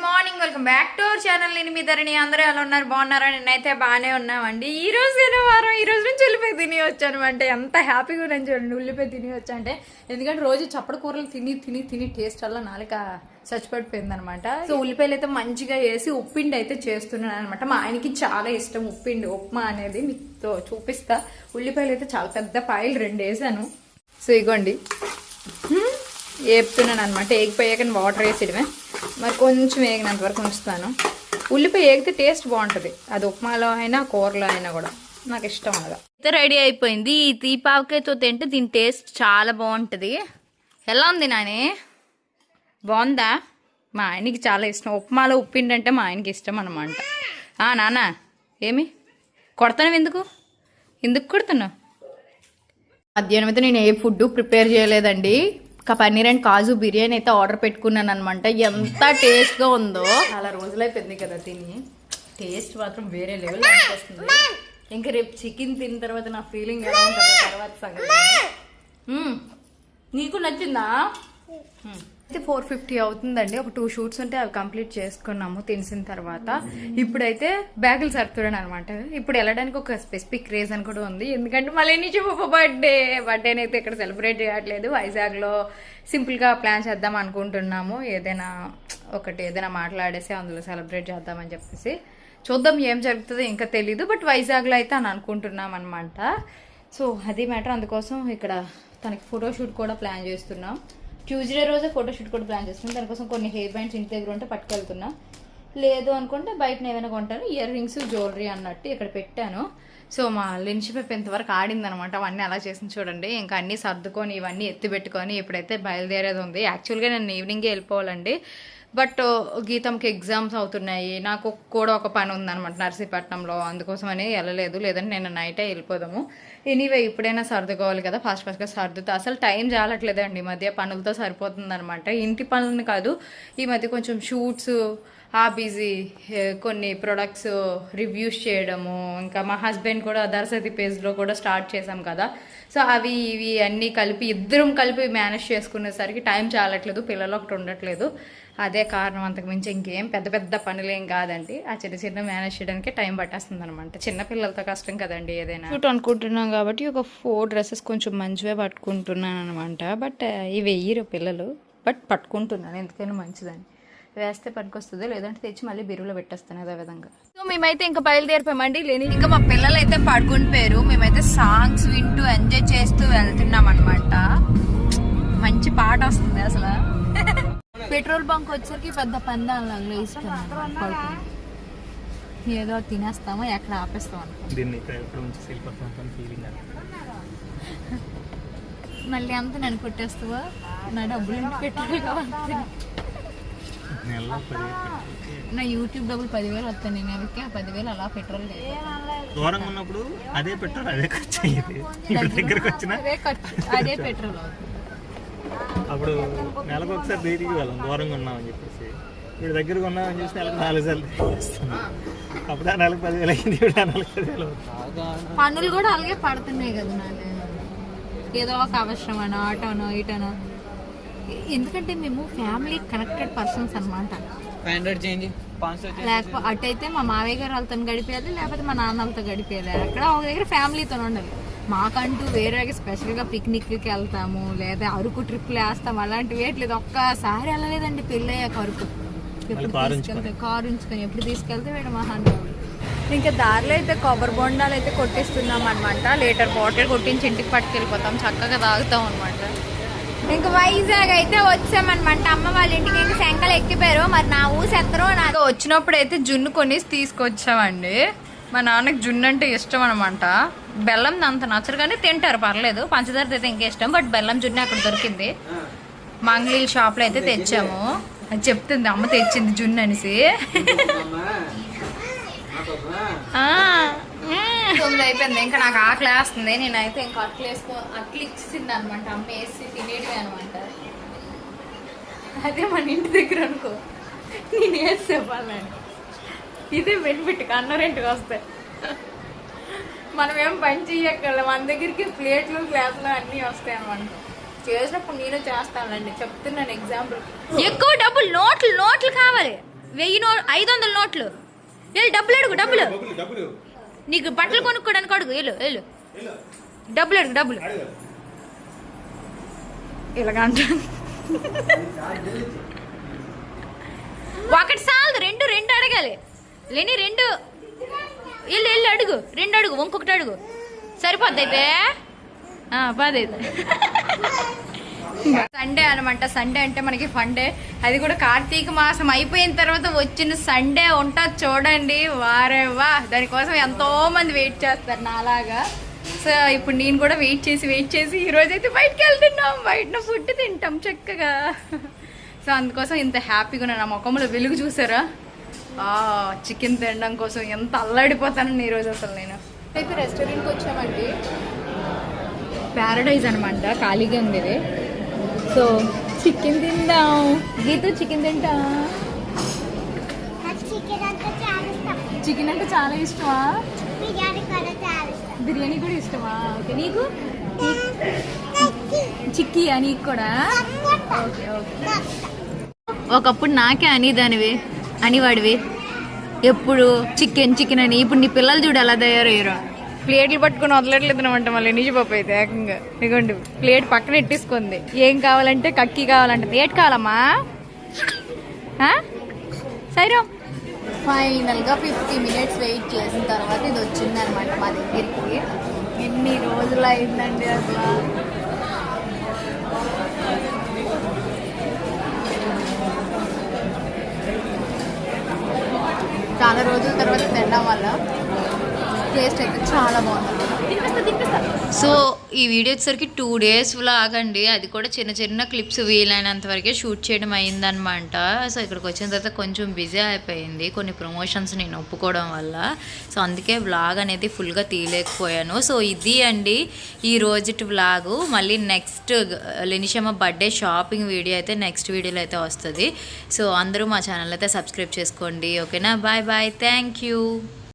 Good morning welcome back to our channel నేను మీ ధరణి అందరూ ఎలా ఉన్నారు? బాగున్నారా? నేనైతే బాగానే ఉన్నామండి. ఈ రోజు శనివారం ఈ రోజు నుంచి ఉల్లిపాయ తిని వచ్చాను. అంటే ఎంత హ్యాపీగా ఉన్నాను చూడండి ఉల్లిపాయ తిని వచ్చా అంటే ఎందుకంటే రోజు చప్పటి కూరలు తిని తిని తిని టేస్ట్ వల్ల నాలుక చచ్చిపడిపోయింది అనమాట సో ఉల్లిపాయలు అయితే మంచిగా వేసి ఉప్పిండి అయితే చేస్తున్నాను అనమాట మా ఆయనకి చాలా ఇష్టం ఉప్పిండి ఉప్మా అనేది. మీతో చూపిస్తా. ఉల్లిపాయలు అయితే చాలా పెద్ద పాయలు రెండు వేసాను. సో ఇగోండి. వేపుతున్నాను అనమాట ఎగిపోయాక వాటర్ వేసేయడమే. మరి కొంచెం వేగినంత వరకు ఉంచుతాను. ఉల్లిపాయ వేగితే టేస్ట్ బాగుంటుంది. అది ఉప్మాలో అయినా కూరలో అయినా కూడా. నాకు ఇష్టం అలా. అయితే రెడీ అయిపోయింది. ఈ తీపావకాయతో తింటే దీని టేస్ట్ చాలా బాగుంటుంది. ఎలా ఉంది నాని? బాగుందా? మా ఆయనకి చాలా ఇష్టం. ఉప్మాలో ఉప్పిండి అంటే మా ఆయనకి ఇష్టం అనమాట ఆ నాన్న ఏమి? కొడతాను ఎందుకు? ఎందుకు కొడుతున్నావు? మధ్యాహ్నం అయితే నేను ఏ ఫుడ్ ప్రిపేర్ చేయలేదండి. ఒక పన్నీర్ అండ్ కాజు బిర్యానీ అయితే ఆర్డర్ పెట్టుకున్నాను అనమాట ఎంత టేస్ట్గా ఉందో. చాలా రోజులైపోయింది కదా తిని. టేస్ట్ మాత్రం వేరే లెవెల్ అనిపిస్తుంది. ఇంకా రేపు చికెన్ తిన్న తర్వాత నా ఫీలింగ్ ఎలా ఉంటుందో తర్వాత సంగతి. నీకు నచ్చిందా. అయితే ఫోర్ ఫిఫ్టీ అవుతుందండి. ఒక టూ షూట్స్ ఉంటే అవి కంప్లీట్ చేసుకున్నాము తినిసిన తర్వాత. ఇప్పుడైతే బ్యాగులు సర్దుతాడు అనమాట ఇప్పుడు వెళ్ళడానికి ఒక స్పెసిఫిక్ రీజన్ కూడా ఉంది. ఎందుకంటే మళ్ళీ నుంచి బర్త్డే బర్త్డేని అయితే ఇక్కడ సెలబ్రేట్ చేయట్లేదు. వైజాగ్లో సింపుల్గా ప్లాన్ చేద్దాం అనుకుంటున్నాము. ఏదైనా ఒకటి ఏదైనా మాట్లాడేసి అందులో సెలబ్రేట్ చేద్దామని చెప్పేసి. చూద్దాం ఏం జరుగుతుందో ఇంకా తెలీదు. బట్ వైజాగ్లో అయితే అని అనుకుంటున్నాం అనమాట సో అది మ్యాటర్ అందుకోసం ఇక్కడ తనకి ఫోటోషూట్ కూడా ప్లాన్ చేస్తున్నాం. ట్యూస్డే రోజే ఫోటోషూట్ కూడా ప్లాన్ చేస్తున్నాం. దానికోసం కొన్ని హెయిర్ బ్యాండ్స్ ఇంటి దగ్గర ఉంటే పట్టుకెళ్తున్నా. లేదు అనుకుంటే బయట ఏమైనా కొంటాను ఇయర్ రింగ్స్ జ్యువెలరీ అన్నట్టు ఇక్కడ పెట్టాను. సో మా లెంచ్ పెప్ప ఇంతవరకు ఆడింది అనమాట అవన్నీ అలా చేసింది చూడండి. ఇంకా అన్నీ సర్దుకొని ఇవన్నీ ఎత్తి పెట్టుకొని ఇప్పుడైతే బయలుదేరేది ఉంది. యాక్చువల్గా నేను ఈవినింగే వెళ్ళిపోవాలండి. బట్ గీతంకి ఎగ్జామ్స్ అవుతున్నాయి. నాకు కూడా ఒక పని ఉందనమాట నర్సీపట్నంలో. అందుకోసమని వెళ్ళలేదు. లేదంటే నేను నైటే వెళ్ళిపోదాము. ఎనీవే ఇప్పుడైనా సర్దుకోవాలి కదా. ఫాస్ట్ ఫాస్ట్గా సర్దుతా. అసలు టైం చాలట్లేదండి. ఈ మధ్య పనులతో సరిపోతుందనమాట ఇంటి పనులని కాదు ఈ మధ్య కొంచెం షూట్స్ ఆ బిజీ కొన్ని ప్రొడక్ట్స్ రివ్యూస్ చేయడము ఇంకా మా హస్బెండ్ కూడా దర్శతి పేజ్లో కూడా స్టార్ట్ చేశాం కదా. సో అవి ఇవి అన్నీ కలిపి ఇద్దరం కలిపి మేనేజ్ చేసుకునేసరికి టైం చాలట్లేదు. పిల్లలు ఒకటి ఉండట్లేదు. అదే కారణం అంతకు మించి ఇంకేం పెద్ద పెద్ద పనులు ఏం కాదండి. ఆ చిన్న చిన్న మేనేజ్ చేయడానికి టైం పట్టేస్తుంది అనమాట చిన్న పిల్లలతో కష్టం కదండి ఏదైనా. షూట్ అనుకుంటున్నాం కాబట్టి ఒక ఫోర్ డ్రెస్సెస్ కొంచెం మంచివే పట్టుకుంటున్నాను అనమాట బట్ ఇవి వెయ్యరు పిల్లలు బట్ పట్టుకుంటున్నాను. ఎందుకైనా మంచిదని. వేస్తే పనికొస్తుంది లేదంటే తెచ్చి మళ్ళీ బిరువులో పెట్టేస్తాను అదే విధంగా. సో మేమైతే ఇంకా బయలుదేరిపోయామండి. లేని ఇంకా మా పిల్లలు అయితే పడుకుని పోయారు మేమైతే సాంగ్స్ వింటూ ఎంజాయ్ చేస్తూ వెళ్తున్నాం అనమాట మంచి పాట వస్తుంది అసలు. పెట్రోల్ బంక్ వచ్చరికి పెద్ద పందాలు ఇస్తున్నాను ఏదో తినేస్తామో ఎక్కడ ఆపేస్తాం దీన్ని ఫీలింగ్ మళ్ళీ అంతా నన్ను కొట్టేస్తావా? నా డబ్బులు పెట్రోల్ కావాలి? నా యూట్యూబ్ డబ్బులు పదివేలు వస్తాయి నేను నెలకి ఆ పదివేలు అలా పెట్రోల్ దూరంగా ఉన్నప్పుడు అదే పెట్రోల్ అదే ఖర్చు అయ్యేది. దగ్గరకు వచ్చిన అదే పెట్రోల్ అవుతుంది. అప్పుడు నెలకు ఒకసారి తిరిగి వెళ్ళాం దూరంగా ఉన్నామని చెప్పేసి. ఇప్పుడు దగ్గరకు ఉన్నామని చూసి నెలకు నాలుగు సార్లు అప్పుడు ఆ నెలకు పదివేలు అయింది ఇప్పుడు ఆ నెలకు పదివేలు పనులు కూడా అలాగే పడుతున్నాయి కదా ఏదో ఒక అవసరమనో ఆటోనో ఇటోనో ఎందుకంటే మేము ఫ్యామిలీ కనెక్టెడ్ పర్సన్స్ అనమాట లేకపోతే అటైతే మా మావయ్య గారు వాళ్ళతో గడిపేయాలి లేకపోతే మా నాన్న వాళ్ళతో గడిపేయాలి. అక్కడ ఒక దగ్గర ఫ్యామిలీతో ఉండాలి. మాకంటూ వేరే స్పెషల్గా పిక్నిక్కి వెళ్తాము లేదా అరకు ట్రిప్లు వేస్తాం అలాంటివి వేయట్లేదు ఒక్కసారి వెళ్ళలేదండి పెళ్ళి అయ్యాక అరకు ఎప్పుడు కారు తీసుకెళ్తే కారు ఉంచుకొని ఎప్పుడు తీసుకెళ్తే వీడు మహానుభావుడు. ఇంకా దారిలో అయితే కొబ్బరి బొండాలు అయితే కొట్టిస్తున్నాం అనమాట లీటర్ బాటిల్ కొట్టించి ఇంటికి పట్టుకెళ్ళిపోతాం. చక్కగా తాగుతాం అనమాట ఇంకా వైజాగ్ అయితే వచ్చామన్నమాట. అమ్మ వాళ్ళ ఇంటికి ఇంకా శంకలు ఎక్కిపోయారు. మరి నా ఊసెత్తరు నా ఇంకా వచ్చినప్పుడు అయితే జున్ను కొనేసి తీసుకొచ్చామండి. మా నాన్నకి జున్ను అంటే ఇష్టం అనమాట బెల్లం అంత నచ్చరు కానీ తింటారు పర్లేదు. పంచదార అయితే ఇంకా ఇష్టం బట్ బెల్లం జున్ను అక్కడ దొరికింది. మంగళీల షాప్లో అయితే తెచ్చాము. అది చెప్తుంది అమ్మ తెచ్చింది జున్ను అనేసి. తొమ్మిది అయిపోయింది. ఇంకా నాకు ఆకలి వేస్తుంది. నేనైతే ఇంకా అట్లు వేసుకో అట్లు ఇచ్చింది అనమాట అమ్మ వేసి తినేటివి అనమాట అదే మన ఇంటి దగ్గర అనుకో. నేను వేసి చెప్పాలని ఇదే బెనిఫిట్ అన్న రెంట్కి వస్తాయి మనం ఏం పని చెయ్యక్కర్లే మన దగ్గరికి ప్లేట్లు గ్లాసులు అన్నీ వస్తాయి అనమాట చేసినప్పుడు నేను చేస్తానండి చెప్తున్నాను ఎగ్జాంపుల్ ఎక్కువ డబ్బులు నోట్లు నోట్లు కావాలి. వెయ్యి నో ఐదు వందల నోట్లు. వెళ్ళు డబ్బులు అడుగు డబ్బులు. నీకు బట్టలు కొనుక్కోడానికి అడుగు వెళ్ళు వెళ్ళు. డబ్బులు అడుగు డబ్బులు. ఇలాగంట ఒకటి చాలదు రెండు రెండు అడగాలి. లేని రెండు. వెళ్ళి వెళ్ళి అడుగు. రెండు అడుగు ఇంకొకటి అడుగు. సరిపోద్ది అయితే? పదైదు సండే అనమాట సండే అంటే మనకి ఫండే అది కూడా కార్తీక మాసం అయిపోయిన తర్వాత వచ్చిన సండే ఉంటుంది చూడండి. వారే వా. దానికోసం ఎంతో మంది వెయిట్ చేస్తారు నాలాగా. సో ఇప్పుడు నేను కూడా వెయిట్ చేసి వెయిట్ చేసి ఈ రోజు అయితే బయటకు వెళ్తున్నాం. బయట ఫుడ్ తింటాం చక్కగా. సో అందుకోసం ఇంత హ్యాపీగా ఉన్నాను నా ముఖంలో వెలుగు చూసారా? చికెన్ తినడం కోసం ఎంత అల్లాడిపోతానని ఈరోజు అసలు నేను. అయితే రెస్టారెంట్కి వచ్చామండి. ప్యారడైజ్ అనమాట ఖాళీగా ఉంది ఇది. సో చికెన్ తిందాం. గీత చికెన్ తింటా. నాకు చికెన్ అంటే చాలా ఇష్టం. చికెన్ అంటే చాలా ఇష్టమా? బిర్యానీ కూడా చాలా ఇష్టం. బిర్యానీ కూడా ఇష్టమా? ఓకే నీకు? చిక్కీయా నీకు కూడా? ఓకే ఓకే ఒకప్పుడు నాకే అనేదానివి. అనేవాడివి. ఎప్పుడు చికెన్ చికెన్ అని. ఇప్పుడు నీ పిల్లలు చూడు ఎలా తయారయ్యారో. ప్లేట్లు పట్టుకొని వదలట్లేదనమాట మళ్ళీ. నిజ పాప అయితే ఏకంగా. ఇదిగోండి ప్లేట్ పక్కన ఎట్టేసుకుంది ఏం కావాలంటే కక్కి కావాలంటే ప్లేట్ కావాలమ్మా? సైరామ్. ఫైనల్గా ఫిఫ్టీ మినిట్స్ వెయిట్ చేసిన తర్వాత ఇది వచ్చిందనమాట మా దగ్గరికి. ఎన్ని రోజులు అయిందండి అసలు? చాలా రోజుల తర్వాత తినడం వల్ల టేస్ట్ అయితే చాలా బాగుంది. సో ఈ వీడియో వచ్చేసరికి టూ డేస్ లాగండి అది కూడా చిన్న చిన్న క్లిప్స్ వీలైనంత వరకే షూట్ చేయడం అయిందనమాట. సో ఇక్కడికి వచ్చిన తర్వాత కొంచెం బిజీ అయిపోయింది. కొన్ని ప్రమోషన్స్ నేను ఒప్పుకోవడం వల్ల. సో అందుకే వ్లాగ్ అనేది ఫుల్గా తీయలేకపోయాను. సో ఇది అండి ఈ రోజుటి వ్లాగు మళ్ళీ next Lenishamma birthday shopping video అయితే నెక్స్ట్ వీడియోలో అయితే వస్తుంది. సో అందరూ మా ఛానల్ అయితే సబ్స్క్రైబ్ చేసుకోండి. ఓకేనా బాయ్ బాయ్ థ్యాంక్ యూ